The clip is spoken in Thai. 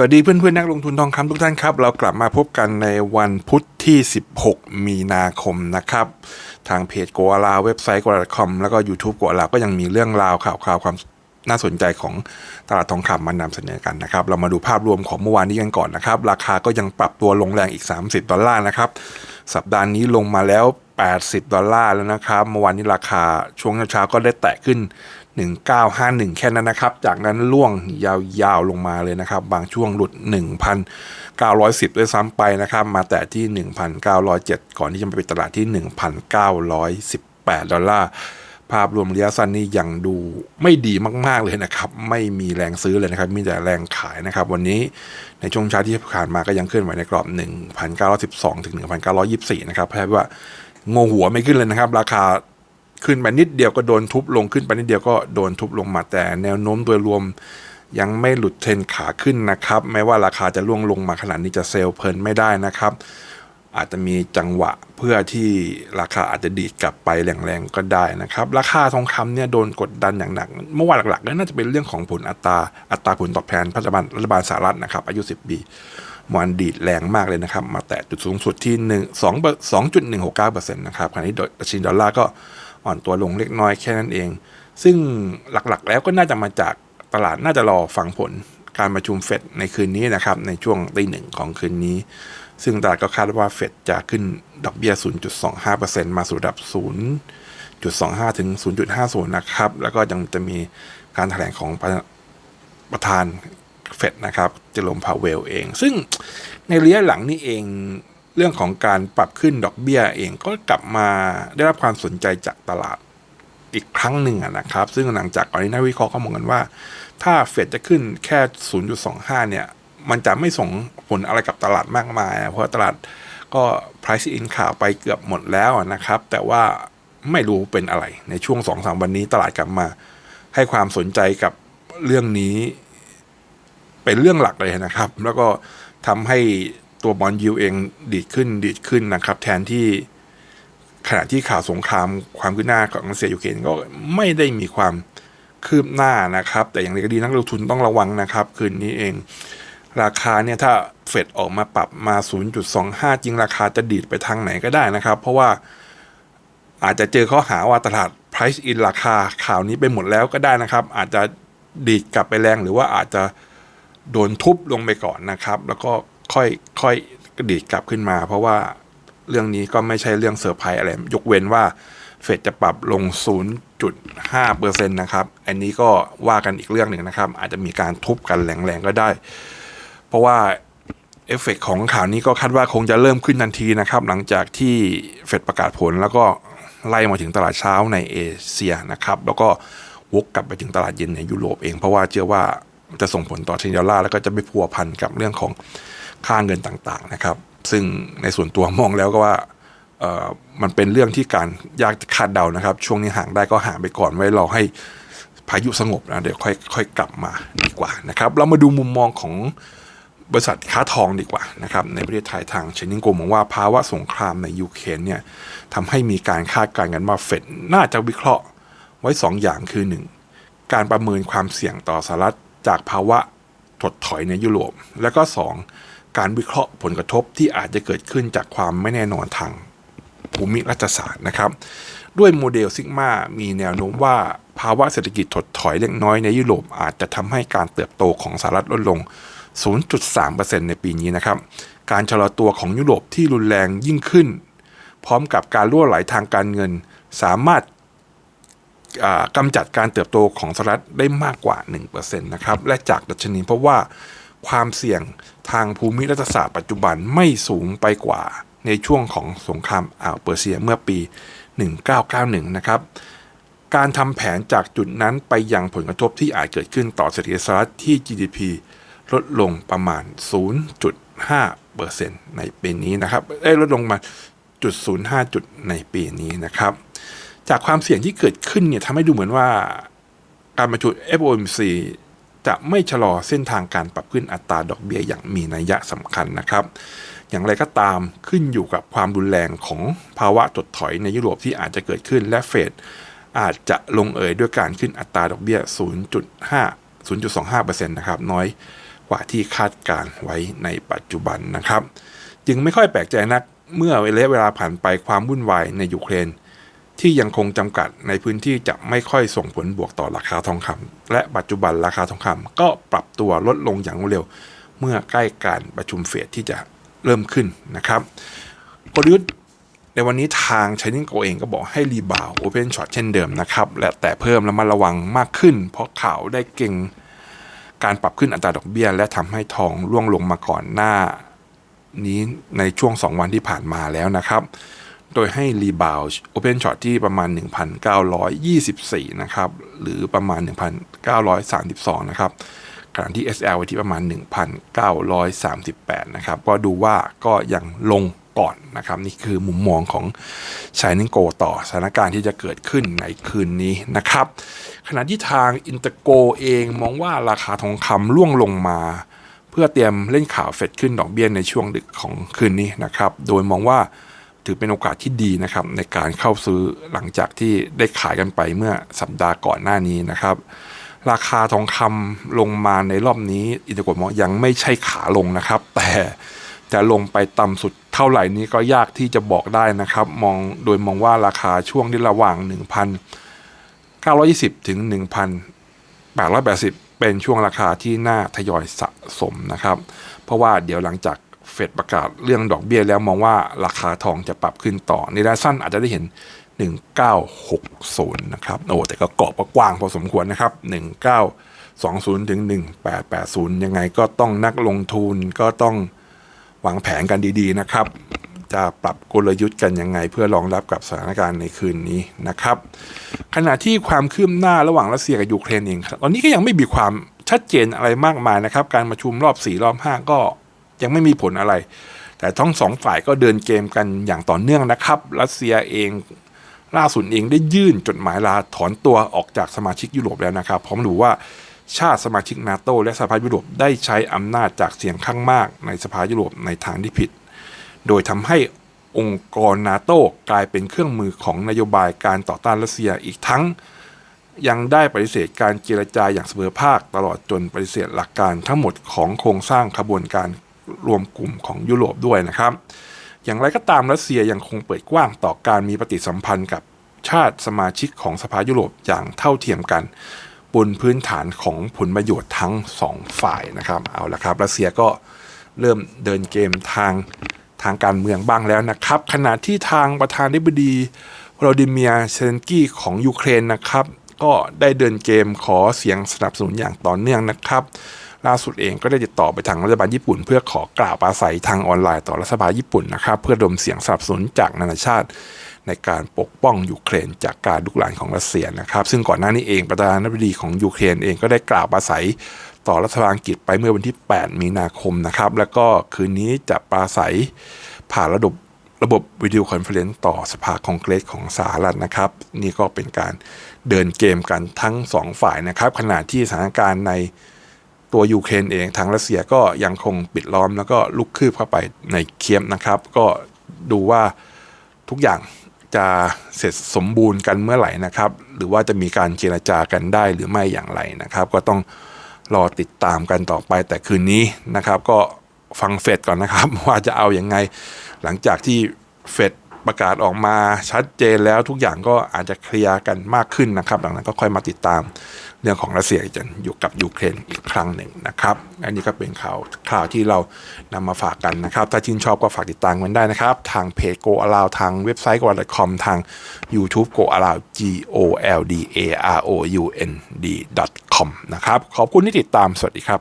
สวัสดีเพื่อนเพื่อนๆนักลงทุนทองคำทุกท่านครับ เรากลับมาพบกันในวันพุธที่ 16 มีนาคมนะครับ ทางเพจกอาลาเว็บไซต์กอาลาคอมแล้วก็ YouTube กอาลาก็ยังมีเรื่องราวข่าวคราวความน่าสนใจของตลาดทองคำมานำเสนอกันนะครับ เรามาดูภาพรวมของเมื่อวานนี้กันก่อนนะครับ ราคาก็ยังปรับตัวลงแรงอีก 30 ดอลลาร์นะครับ สัปดาห์นี้ลงมาแล้ว 80 ดอลลาร์แล้วนะครับ เมื่อวานนี้ราคาช่วงเช้าก็ได้แตะขึ้น 1951 แค่นั้นนะครับ จากนั้นล่วงยาวๆลงมาเลยนะครับ บางช่วงหลุด 1,910 ด้วยซ้ำไปนะครับ มาแต่ที่ 1,907 ก่อนที่จะไปตลาดที่ 1,918 ดอลลาร์ภาพรวมระยะสั้นนี่ยังดูไม่ดีมากๆเลยนะครับ ไม่มีแรงซื้อเลยนะครับ มีแต่แรงขายนะครับ วันนี้ในช่วงเช้าที่ผ่านมาก็ยังเคลื่อนไหวในกรอบ 1,912 ถึง 1,924 นะครับแปลว่าโงหัวไม่ขึ้นเลยนะครับ ราคา ขึ้นไปนิดเดียวก็โดนทุบลงขึ้นไปนิดเดียวก็โดนทุบลงมาแต่แนวโน้มโดยรวมยังไม่หลุดเทรนขาขึ้นนะครับแม้ว่าราคาจะล่วงลงมาขนาดนี้จะเซลล์เพลินไม่ได้นะครับ อาจจะมีจังหวะเพื่อที่ราคาอาจจะดีดกลับไปแรงๆก็ได้นะครับ ราคาทองคำเนี่ยโดนกดดันอย่างหนัก เมื่อวานหลักๆก็น่าจะเป็นเรื่องของผลอัตราอัตราผลตอบแทนรัฐบาลรัฐบาลสหรัฐนะครับ อายุ 10 ปีมันดีดแรงมากเลยนะครับ มาแตะจุดสูงสุดที่ 1 2 2.169%นะครับขณะที่ดัชนีดอลลาร์ก็ อ่อนตัวลงเล็กน้อยแค่นั้นเอง ซึ่งหลักๆแล้วก็น่าจะมาจากตลาดน่าจะรอฟังผลการประชุมเฟดในคืนนี้นะครับ ในช่วงตีหนึ่งของคืนนี้ ซึ่งตลาดก็คาดว่าเฟดจะขึ้นดอกเบี้ย 0.25%มาสู่ระดับ 0.25 ถึง 0.50 นะครับ แล้วก็ยังจะมีการแถลงของประประธานเฟดนะครับเจอโรมพาเวลเอง ซึ่งในระยะหลังนี่เอง เรื่องของการปรับขึ้นดอกเบี้ยเองก็กลับมาได้รับความสนใจจากตลาดอีกครั้งหนึ่งนะครับ ซึ่งหลังจากก่อนนี้นักวิเคราะห์เขามองกันว่า ถ้าเฟดจะขึ้นแค่ 0.25 เนี่ย มันจะไม่ส่งผลอะไรกับตลาดมากมาย เพราะตลาดก็ price in ข่าวไปเกือบหมดแล้วนะครับ แต่ว่าไม่รู้เป็นอะไรในช่วง 2-3 วันนี้ตลาดกลับมา ให้ความสนใจกับเรื่องนี้ เป็นเรื่องหลักเลยนะครับ แล้วก็ทำให้ ตัวบอลยูเองดีดขึ้นดีดขึ้นนะครับ แทนที่ขณะที่ข่าวสงครามความคืบหน้าของรัสเซียยูเครนก็ไม่ได้มีความคืบหน้านะครับ แต่อย่างไรก็ดีนักลงทุนต้องระวังนะครับ คืนนี้เอง ราคาเนี่ยถ้าเฟดออกมาปรับมา 0.25 จริงราคาจะดีดไปทางไหนก็ได้นะครับ เพราะว่าอาจจะเจอข้อหาว่าตลาด price in ราคาข่าวนี้ไปหมดแล้วก็ได้นะครับ อาจจะดีดกลับไปแรงหรือว่าอาจจะโดนทุบลงไปก่อนนะครับ แล้วก็ ค่อยค่อยดีดกลับขึ้นมา เพราะว่าเรื่องนี้ก็ไม่ใช่เรื่องเซอร์ไพรส์อะไร ยกเว้นว่าเฟดจะปรับลง 0.5%นะครับ อันนี้ก็ว่ากันอีกเรื่องหนึ่งนะครับ อาจจะมีการทุบกันแรงๆก็ได้ เพราะว่าเอฟเฟกของข่าวนี้ก็คาดว่าคงจะเริ่มขึ้นทันทีนะครับ หลังจากที่เฟดประกาศผลแล้วก็ไล่มาถึงตลาดเช้าในเอเชียนะครับ แล้วก็วกกลับไปถึงตลาดเย็นในยุโรปเอง เพราะว่าเชื่อว่าจะส่งผลต่อทีนดอลลาร์แล้วก็จะไม่พัวพันกับเรื่องของ ค่าเงินต่างๆนะครับ ซึ่งในส่วนตัวมองแล้วก็ว่ามันเป็นเรื่องที่การยากคาดเดานะครับ ช่วงนี้ห่างได้ก็ห่างไปก่อนไว้รอให้พายุสงบนะเดี๋ยวค่อยค่อยกลับมาดีกว่านะครับ เรามาดูมุมมองของบริษัทค้าทองดีกว่านะครับในประเทศไทยทางเชนิงโกมองว่าภาวะสงครามในยูเครนเนี่ยทำให้มีการคาดการณ์กันว่าเฟดน่าจะวิเคราะห์ไว้ 2 อย่างคือ 1 การประเมินความเสี่ยงต่อสหรัฐจากภาวะถดถอยในยุโรป แล้วก็ 2 การวิเคราะห์ผลกระทบที่อาจจะเกิดขึ้นจากความไม่แน่นอนทางภูมิรัฐศาสตร์นะครับ ด้วยโมเดลซิกมามีแนวโน้มว่าภาวะเศรษฐกิจถดถอยเล็กน้อยในยุโรปอาจจะทำให้การเติบโตของสหรัฐลดลง 0.3%ในปีนี้นะครับ การชะลอตัวของยุโรปที่รุนแรงยิ่งขึ้น พร้อมกับการล่วไหลทางการเงิน สามารถกำจัดการเติบโตของสหรัฐได้มากกว่า 1%นะครับ และจากดัชนีเพราะว่า ความเสี่ยงทางภูมิรัฐศาสตร์ปัจจุบันไม่สูงไปกว่าในช่วงของสงครามอ่าวเปอร์เซียเมื่อปี 1991 นะครับ การทำแผนจากจุดนั้นไปยังผลกระทบที่อาจเกิดขึ้นต่อเศรษฐกิจสหรัฐที่ GDP ลดลงประมาณ 0.5%ในปีนี้นะครับได้ลดลงมาจุด05จุดในปีนี้นะครับ จากความเสี่ยงที่เกิดขึ้นเนี่ยทำให้ดูเหมือนว่าการประชุม FOMC จะไม่ชะลอเส้นทางการปรับขึ้นอัตราดอกเบี้ยอย่างมีนัยยะสำคัญนะครับ อย่างไรก็ตามขึ้นอยู่กับความรุนแรงของภาวะถดถอยในยุโรปที่อาจจะเกิดขึ้นและเฟดอาจจะลงเอยด้วยการขึ้นอัตราดอกเบี้ย 0.5 0.25%นะครับน้อยกว่าที่คาดการไว้ในปัจจุบันนะครับ จึงไม่ค่อยแปลกใจนักเมื่อระยะเวลาผ่านไปความวุ่นวายในยูเครน ที่ยังคงจำกัดในพื้นที่จะไม่ค่อยส่งผลบวกต่อราคาทองคำและปัจจุบันราคาทองคำก็ปรับตัวลดลงอย่างรวดเร็ว เมื่อใกล้การประชุมเฟดที่จะเริ่มขึ้นนะครับกลยุทธ์ในวันนี้ทาง c h i n e s โกเองก็บอกให้รีบาวโอเพนช็อตเช่นเดิมนะครับและแต่เพิ่มระมัดระวังมากขึ้น เพราะข่าวได้เก่งการปรับขึ้นอัตราดอกเบี้ย และทำให้ทองร่วงลงมาก่อนหน้านี้ในช่วง 2 วันที่ผ่านมาแล้วนะครับ ดยให้รีบาวโอเพนช็อตที่ประมาณ 1,924 นะครับ หรือประมาณ 1,932 นะครับขณะที่ SL ไว้ที่ประมาณ 1,938 นะครับ ก็ดูว่าก็ยังลงก่อนนะครับ นี่คือมุมมองของชายนิงโกต่อสถานการณ์ที่จะเกิดขึ้นในคืนนี้นะครับ ขณะที่ทางอินเตอร์โกเองมองว่าราคาทองคำร่วงลงมา เพื่อเตรียมเล่นข่าวเฟดขึ้นดอกเบี้ยในช่วงดึกของคืนนี้นะครับ โดยมองว่า ถือเป็นโอกาสที่ดีนะครับในการเข้าซื้อหลังจากที่ได้ขายกันไปเมื่อสัปดาห์ก่อนหน้านี้นะครับ ราคาทองคำลงมาในรอบนี้อินเตอร์โกมอยังไม่ใช่ขาลงนะครับ แต่จะลงไปต่ำสุดเท่าไหร่นี้ก็ยากที่จะบอกได้นะครับ มองโดยมองว่าราคาช่วงที่ระหว่าง 1,920 ถึง 1,880 เป็นช่วงราคาที่น่าทยอยสะสมนะครับ เพราะว่าเดี๋ยวหลังจาก เฟดประกาศเรื่องดอกเบี้ยแล้วมองว่าราคาทองจะปรับขึ้นต่อ ในระยะสั้นอาจจะได้เห็น 1960 นะครับโอ้แต่ก็เกาะกว้างพอสมควรนะครับ 1920 ถึง 1880 ยังไงก็ต้องนักลงทุนก็ต้องวางแผนกันดีๆนะครับ จะปรับกลยุทธ์กันยังไง เพื่อรองรับกับสถานการณ์ในคืนนี้นะครับ ขณะที่ความคืบหน้าระหว่างรัสเซียกับยูเครนเองตอนนี้ก็ยังไม่มีความชัดเจนอะไรมากมายนะครับ การประชุมรอบ 4 รอบ 5 ก็ ยังไม่มีผลอะไร แต่ทั้งสองฝ่ายก็เดินเกมกันอย่างต่อเนื่องนะครับ รัสเซียเองล่าสุดเองได้ยื่นจดหมายลาถอนตัวออกจากสมาชิกยุโรปแล้วนะครับ พร้อมดูว่าชาติสมาชิกนาโตและสภายุโรปได้ใช้อำนาจจากเสียงข้างมากในสภายุโรปในทางที่ผิด โดยทำให้องค์กรนาโตกลายเป็นเครื่องมือของนโยบายการต่อต้านรัสเซียอีกทั้ง ยังได้ปฏิเสธการเจรจาอย่างเสมอภาคตลอดจนปฏิเสธหลักการทั้งหมดของโครงสร้างขบวนการ รวมกลุ่มของยุโรปด้วยนะครับ อย่างไรก็ตามรัสเซียยังคงเปิดกว้างต่อการมีปฏิสัมพันธ์กับชาติสมาชิกของสภายุโรปอย่างเท่าเทียมกัน บนพื้นฐานของผลประโยชน์ทั้งสองฝ่ายนะครับเอาละครับรัสเซียก็เริ่มเดินเกมทางทางการเมืองบ้างแล้วนะครับ ขณะที่ทางประธานาธิบดีวลาดิเมียร์เซนกี้ของยูเครนนะครับ ก็ได้เดินเกมขอเสียงสนับสนุนอย่างต่อเนื่องนะครับ ล่าสุดเองก็ได้ติดต่อไปทางรัฐบาลญี่ปุ่น เพื่อขอกล่าวปราศัยทางออนไลน์ต่อรัฐบาลญี่ปุ่นนะครับ เพื่อดมเสียงสนับสนุนจากนานาชาติ ในการปกป้องยูเครนจากการลุกลามของรัสเซียนะครับ ซึ่งก่อนหน้านี้เองประธานาธิบดีของยูเครนเองก็ได้กล่าวปราศัยต่อรัฐบาลอังกฤษไปเมื่อวันที่ 8 มีนาคมนะครับ แล้วก็คืนนี้จะปราศัยผ่านระบบระบบวิดีโอคอนเฟอเรนซ์ต่อสภาคองเกรสของสหรัฐนะครับ นี่ก็เป็นการเดินเกมกันทั้ง 2 ฝ่ายนะครับ ขณะที่สถานการณ์ใน ตัวยูเครนเองทางรัสเซียก็ยังคงปิดล้อมแล้วก็ลุกคืบเข้าไปในเคียมนะครับ ก็ดูว่าทุกอย่างจะเสร็จสมบูรณ์กันเมื่อไหร่นะครับ หรือว่าจะมีการเจรจากันได้หรือไม่อย่างไรนะครับ ก็ต้องรอติดตามกันต่อไปแต่คืนนี้นะครับ ก็ฟังเฟดก่อนนะครับ ว่าจะเอาอยัางไง หลังจากที่เฟด ประกาศออกมาชัดเจนแล้วทุกอย่างก็อาจจะเคลียร์กันมากขึ้นนะครับหลังนั้นก็ค่อยมาติดตามเรื่องของรัสเซียจะอยู่กับยูเครนอีกครั้งหนึ่งนะครับ อันนี้ก็เป็นข่าวข่าวที่เรานำมาฝากกันนะครับ ถ้าชื่นชอบก็ฝากติดตามกันได้นะครับ ทางเพจ Go Allow ทางเว็บไซต์ g o a l c o m ทาง YouTube Go Allow G O L D A R O U N D com นะครับ ขอบคุณที่ติดตามสวัสดีครับ